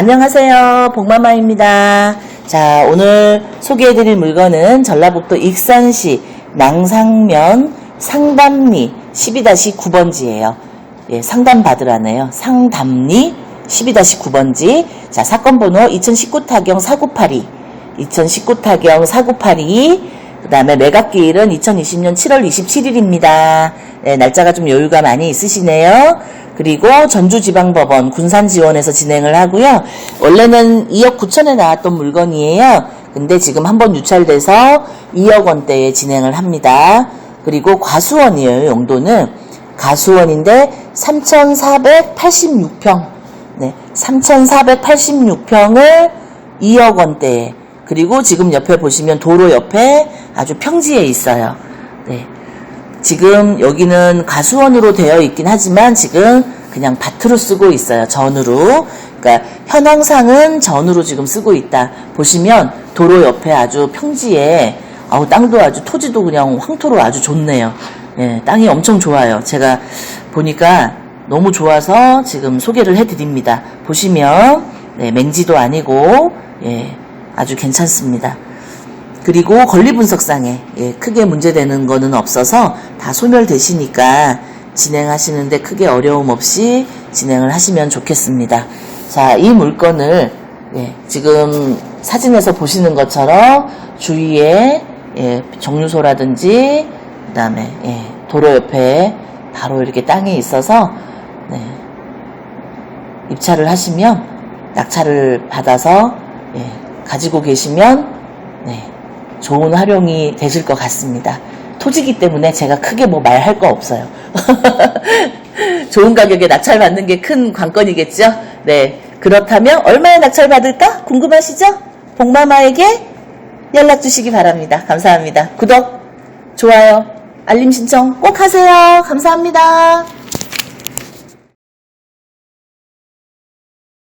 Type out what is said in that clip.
안녕하세요. 복마마입니다. 자, 오늘 소개해드릴 물건은 전라북도 익산시 낭상면 상담리 12-9번지예요. 예, 상담 받으라네요. 상담리 12-9번지. 자, 사건 번호 2019 타경 4982. 2019 타경 4982. 그 다음에 매각기일은 2020년 7월 27일입니다. 네, 날짜가 좀 여유가 많이 있으시네요. 그리고 전주지방법원 군산지원에서 진행을 하고요. 원래는 2억 9천에 나왔던 물건이에요. 근데 지금 한번 유찰돼서 2억 원대에 진행을 합니다. 그리고 과수원이에요, 용도는. 가수원인데 3,486평. 네, 3,486평을 2억 원대에. 그리고 지금 옆에 보시면 도로 옆에 아주 평지에 있어요. 네. 지금 여기는 가수원으로 되어 있긴 하지만 지금 그냥 밭으로 쓰고 있어요. 전으로. 그러니까 현황상은 전으로 지금 쓰고 있다. 보시면 도로 옆에 아주 평지에 아우 땅도 아주 토지도 그냥 황토로 아주 좋네요. 예, 땅이 엄청 좋아요. 제가 보니까 너무 좋아서 지금 소개를 해드립니다. 보시면 네, 맹지도 아니고 예, 아주 괜찮습니다. 그리고 권리 분석상에 예, 크게 문제되는 거는 없어서 다 소멸되시니까 진행하시는데 크게 어려움 없이 진행을 하시면 좋겠습니다. 자, 이 물건을 예, 지금 사진에서 보시는 것처럼 주위에 예, 정류소라든지 그다음에 예, 도로 옆에 바로 이렇게 땅이 있어서 네, 입찰을 하시면 낙찰을 받아서 예, 가지고 계시면 네, 좋은 활용이 되실 것 같습니다. 토지기 때문에 제가 크게 뭐 말할 거 없어요. 좋은 가격에 낙찰 받는 게 큰 관건이겠죠? 네. 그렇다면 얼마에 낙찰 받을까? 궁금하시죠? 복마마에게 연락 주시기 바랍니다. 감사합니다. 구독, 좋아요, 알림 신청 꼭 하세요. 감사합니다.